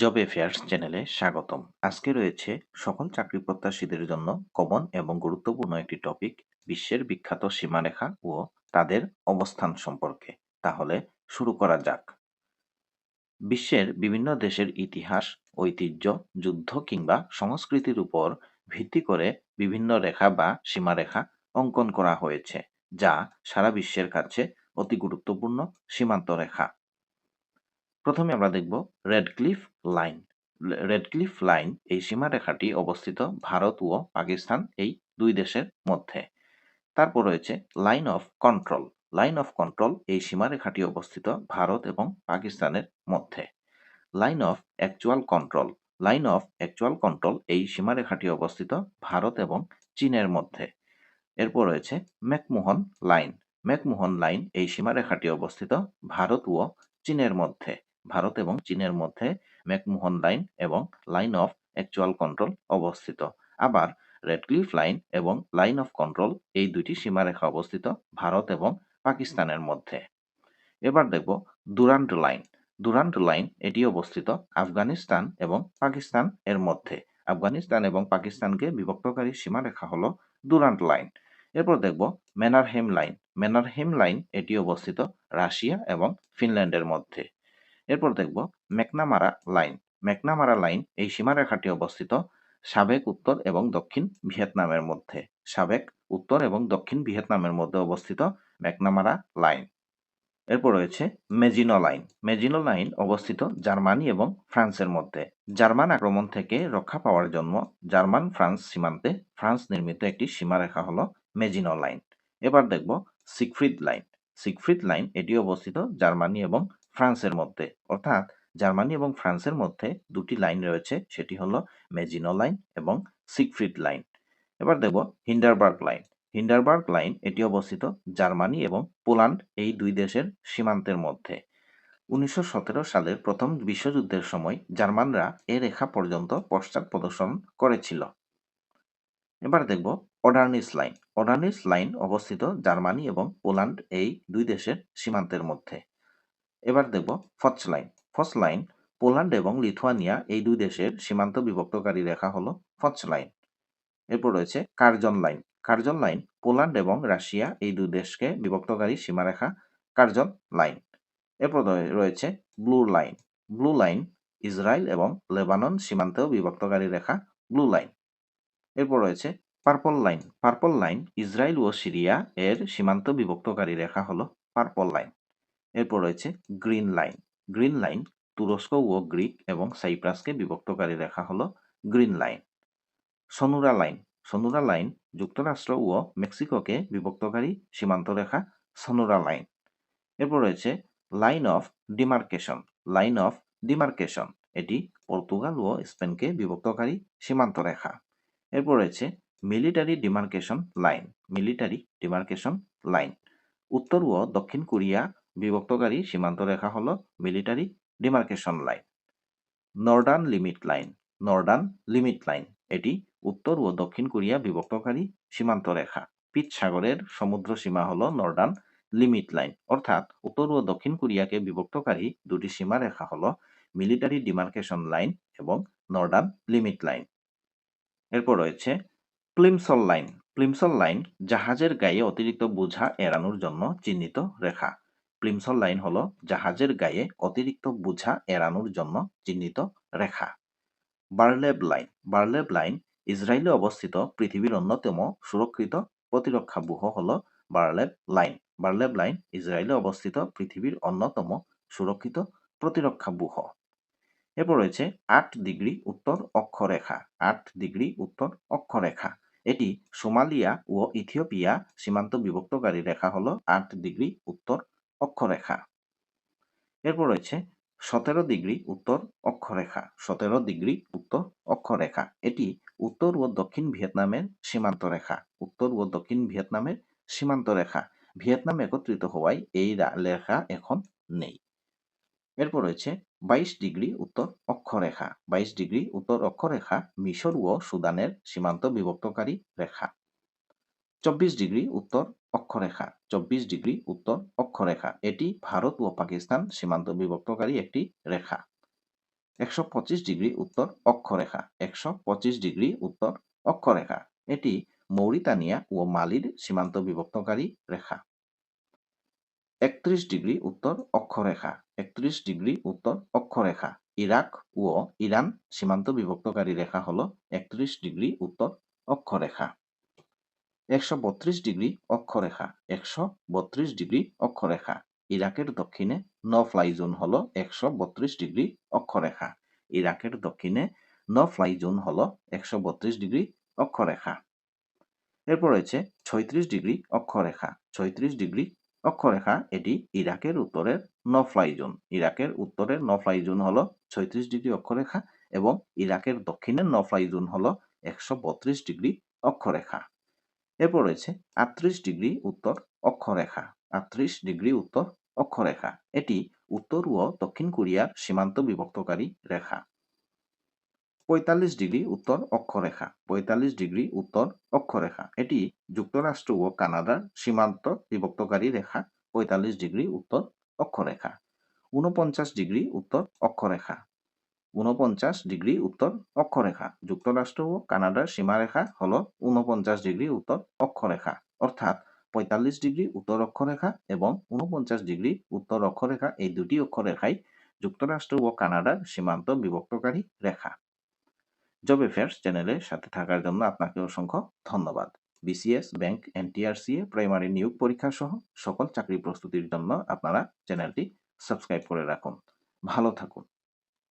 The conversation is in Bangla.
জব অ্যাফেয়ার্স চ্যানেলে স্বাগতম। আজকে রয়েছে সকল চাকরি প্রত্যাশীদের জন্য কমন এবং গুরুত্বপূর্ণ একটি টপিক বিশ্বের বিখ্যাত সীমারেখা ও তাদের অবস্থান সম্পর্কে। তাহলে শুরু করা যাক। বিশ্বের বিভিন্ন দেশের ইতিহাস, ঐতিহ্য, যুদ্ধ কিংবা সংস্কৃতির উপর ভিত্তি করে বিভিন্ন রেখা বা সীমারেখা অঙ্কন করা হয়েছে, যা সারা বিশ্বের কাছে অতি গুরুত্বপূর্ণ সীমান্ত রেখা। প্রথমে আমরা দেখব রেডক্লিফ লাইন রেডক্লিফ লাইন এই সীমারেখাটি অবস্থিত ভারত ও পাকিস্তান এই দুই দেশের মধ্যে। তারপর রয়েছে line of control line of control এই সীমারেখাটি অবস্থিত ভারত এবং পাকিস্তানের মধ্যে। Line of actual control line of actual control এই সীমারেখাটি অবস্থিত ভারত এবং চীনের মধ্যে। এরপর রয়েছে ম্যাকমোহন লাইন ম্যাকমোহন লাইন এই সীমারেখাটি অবস্থিত ভারত ও চীনের মধ্যে। ভারত এবং চীনের মধ্যে ম্যাকমোহন লাইন এবং লাইন অফ অ্যাকচুয়াল কন্ট্রোল অবস্থিত। আবার রেডক্লিফ লাইন এবং লাইন অফ কন্ট্রোল এই দুইটি সীমারেখা অবস্থিত ভারত এবং পাকিস্তানের মধ্যে। এবার দেখব দুরান্ট লাইন। দুরান্ট লাইন এটি অবস্থিত আফগানিস্তান এবং পাকিস্তান এর মধ্যে। আফগানিস্তান এবং পাকিস্তানকে বিভক্তকারী সীমারেখা হল দুরান্ট লাইন। এরপর দেখব ম্যানারহেম লাইন। ম্যানারহেম লাইন এটি অবস্থিত রাশিয়া এবং ফিনল্যান্ডের মধ্যে। এরপর দেখব ম্যাকনামারা লাইন। ম্যাকনামারা লাইন এই সীমারেখাটি অবস্থিত সাবেক উত্তর এবং দক্ষিণ ভিয়েতনামের মধ্যে। সাবেক উত্তর এবং দক্ষিণ ভিয়েতনামের মধ্যে অবস্থিত ম্যাকনামারা লাইন। এরপর রয়েছে মেজিনো লাইন। মেজিনো লাইন অবস্থিত জার্মানি এবং ফ্রান্সের মধ্যে। জার্মান আক্রমণ থেকে রক্ষা পাওয়ার জন্য জার্মান ফ্রান্স সীমান্তে ফ্রান্স নির্মিত একটি সীমারেখা হল মেজিনো লাইন। এবার দেখব সিকফ্রিড লাইন। সিকফ্রিড লাইন এটি অবস্থিত জার্মানি এবং ফ্রান্সের মধ্যে। অর্থাৎ জার্মানি এবং ফ্রান্সের মধ্যে দুটি লাইন রয়েছে, সেটি হলো মেজিনো লাইন এবং সিকফ্রিড লাইন। এবার দেখব হিন্ডারবার্গ লাইন। হিন্ডারবার্গ লাইন এটি অবস্থিত জার্মানি এবং পোল্যান্ড, এই দুই দেশের সীমান্তের মধ্যে। উনিশশো সতেরো সালের প্রথম বিশ্বযুদ্ধের সময় জার্মানরা এ রেখা পর্যন্ত পশ্চাৎ প্রদর্শন করেছিল। এবার দেখব Oder Neisse line. Oder Neisse line অবস্থিত জার্মানি এবং পোল্যান্ড, এই দুই দেশের সীমান্তের মধ্যে। এবার দেখব Foch line Foch line Poland এবং লিথুয়ানিয়া এই দুই দেশের সীমান্ত বিভক্তকারী রেখা হল ফচ লাইন এরপর রয়েছে Curzon line Curzon line Poland এবং রাশিয়া এই দুই দেশকে বিভক্তকারী সীমারেখা কার্জন লাইন এরপর রয়েছে blue line blue line Israel এবং লেবানন সীমান্তেও বিভক্তকারী রেখা ব্লু লাইন এরপর রয়েছে purple line purple line Israel ও সিরিয়া এর সীমান্ত বিভক্তকারী রেখা হল পার্পল লাইন এরপর রয়েছে গ্রিন লাইন। গ্রিন লাইন তুরস্ক ও গ্রিক এবং সাইপ্রাসকে বিভক্তকারী রেখা হল green line. Sonora line. Sonora line যুক্তরাষ্ট্র ও মেক্সিকোকে বিভক্তকারী সীমান্ত রেখা সনুরা লাইন। এরপর রয়েছে line of demarcation. Line of demarcation. এটি পর্তুগাল ও স্পেনকে বিভক্তকারী সীমান্ত রেখা। এরপর রয়েছে military demarcation line. Military demarcation line. উত্তর ও দক্ষিণ কোরিয়া বিভক্তকারী সীমান্ত রেখা হল military demarcation line northern limit line northern limit line এটি উত্তর ও দক্ষিণ কোরিয়া বিভক্তকারী সীমান্ত রেখা। পিচ সাগরের সমুদ্র সীমা হল নর্ডার্ন লিমিট লাইন অর্থাৎ উত্তর ও দক্ষিণ কোরিয়াকে বিভক্তকারী দুটি সীমা রেখা হল মিলিটারি ডিমার্কেশন লাইন এবং নর্ডার্ন লিমিট লাইন এরপর রয়েছে প্লিমসল লাইন প্লিমসল লাইন জাহাজের গায়ে অতিরিক্ত বোঝা এড়ানোর জন্য চিহ্নিত রেখা। প্লিমসল লাইন হল জাহাজের গায়ে অতিরিক্ত বোঝা এড়ানোর জন্য চিহ্নিত রেখা। বার্লেব লাইন বার্লেব লাইন ইসরায়েলে অবস্থিত পৃথিবীর অন্যতম সুরক্ষিত প্রতিরক্ষা ব্যুহ হল বার্লেব লাইন। বার্লেব লাইন ইসরায়েলে অবস্থিত পৃথিবীর অন্যতম সুরক্ষিত প্রতিরক্ষা ব্যুহ এরপর রয়েছে আট ডিগ্রি উত্তর অক্ষরেখা। আট ডিগ্রি উত্তর অক্ষরেখা। এটি সোমালিয়া ও ইথিওপিয়া সীমান্ত বিভক্তকারী রেখা হল আট ডিগ্রি উত্তর অক্ষরেখা। এরপর রয়েছে সতেরো ডিগ্রি উত্তর অক্ষরেখা। সতেরো ডিগ্রি উত্তর অক্ষরেখা। এটি উত্তর ও দক্ষিণ ভিয়েতনামের সীমান্ত রেখা। উত্তর ও দক্ষিণ ভিয়েতনামের সীমান্ত রেখা। ভিয়েতনাম একত্রিত হওয়ায় এই রেখা এখন নেই। এরপর রয়েছে বাইশ ডিগ্রি উত্তর অক্ষরেখা। বাইশ ডিগ্রি উত্তর অক্ষরেখা মিশর ও সুদানের সীমান্ত বিভক্তকারী রেখা। চব্বিশ ডিগ্রি উত্তর অক্ষরেখা, চব্বিশ ডিগ্রি উত্তর অক্ষরেখা। এটি ভারত ও পাকিস্তান সীমান্ত বিভক্তকারী একটি রেখা। একশো পঁচিশ ডিগ্রি উত্তর অক্ষরেখা, একশো পঁচিশ ডিগ্রি উত্তর অক্ষরেখা। এটি মৌরিতানিয়া ও মালির সীমান্ত বিভক্তকারী রেখা। একত্রিশ ডিগ্রি উত্তর অক্ষরেখা, একত্রিশ ডিগ্রি উত্তর অক্ষরেখা। ইরাক ও ইরান সীমান্ত বিভক্তকারী রেখা হল একত্রিশ ডিগ্রি উত্তর অক্ষরেখা। একশো বত্রিশ ডিগ্রি অক্ষরেখা, একশো বত্রিশ ডিগ্রি অক্ষরেখা। ইরাকের দক্ষিণে ন ফ্লাই জোন হল একশো বত্রিশ ডিগ্রি অক্ষরেখা। ইরাকের দক্ষিণে ন ফ্লাই জোন হল একশো বত্রিশ ডিগ্রি অক্ষরেখা। এরপর রয়েছে ছয়ত্রিশ ডিগ্রি অক্ষরেখা। ছয়ত্রিশ ডিগ্রি অক্ষরেখা, এটি ইরাকের উত্তরের ন ফ্লাই জোন। ইরাকের উত্তরের ন ফ্লাই জোন হল ছয়ত্রিশ ডিগ্রি অক্ষরেখা এবং ইরাকের দক্ষিণের ন ফ্লাই জোন হল একশো বত্রিশ ডিগ্রি অক্ষরেখা। এরপর রয়েছে আটত্রিশ ডিগ্রি উত্তর অক্ষরেখা। আটত্রিশ ডিগ্রি উত্তর অক্ষরেখা। এটি উত্তর ও দক্ষিণ কোরিয়ার সীমান্ত বিভক্তকারী রেখা। পঁয়তাল্লিশ ডিগ্রি উত্তর অক্ষরেখা। পঁয়তাল্লিশ ডিগ্রি উত্তর অক্ষরেখা। এটি যুক্তরাষ্ট্র ও কানাডার সীমান্ত বিভক্তকারী রেখা। পঁয়তাল্লিশ ডিগ্রি উত্তর অক্ষরেখা। ঊনপঞ্চাশ ডিগ্রি উত্তর অক্ষরেখা। ঊনপঞ্চাশ ডিগ্রি উত্তর অক্ষরেখা। যুক্তরাষ্ট্র ও কানাডার সীমারেখা হল ঊনপঞ্চাশ ডিগ্রি উত্তর অক্ষরেখা। অর্থাৎ পঁয়তাল্লিশ ডিগ্রি উত্তর অক্ষরেখা এবং ঊনপঞ্চাশ ডিগ্রি উত্তর অক্ষরেখা এই দুটি অক্ষরেখাই যুক্তরাষ্ট্র ও কানাডার সীমান্ত বিভক্তকারী রেখা। জব অ্যাফেয়ার্স চ্যানেলের সাথে থাকার জন্য আপনাকে অসংখ্য ধন্যবাদ। বিসিএস, ব্যাংক এনটিআরসিএ প্রাইমারি নিয়োগ পরীক্ষা সহ সকল চাকরি প্রস্তুতির জন্য আপনারা চ্যানেলটি সাবস্ক্রাইব করে রাখুন। ভালো থাকুন।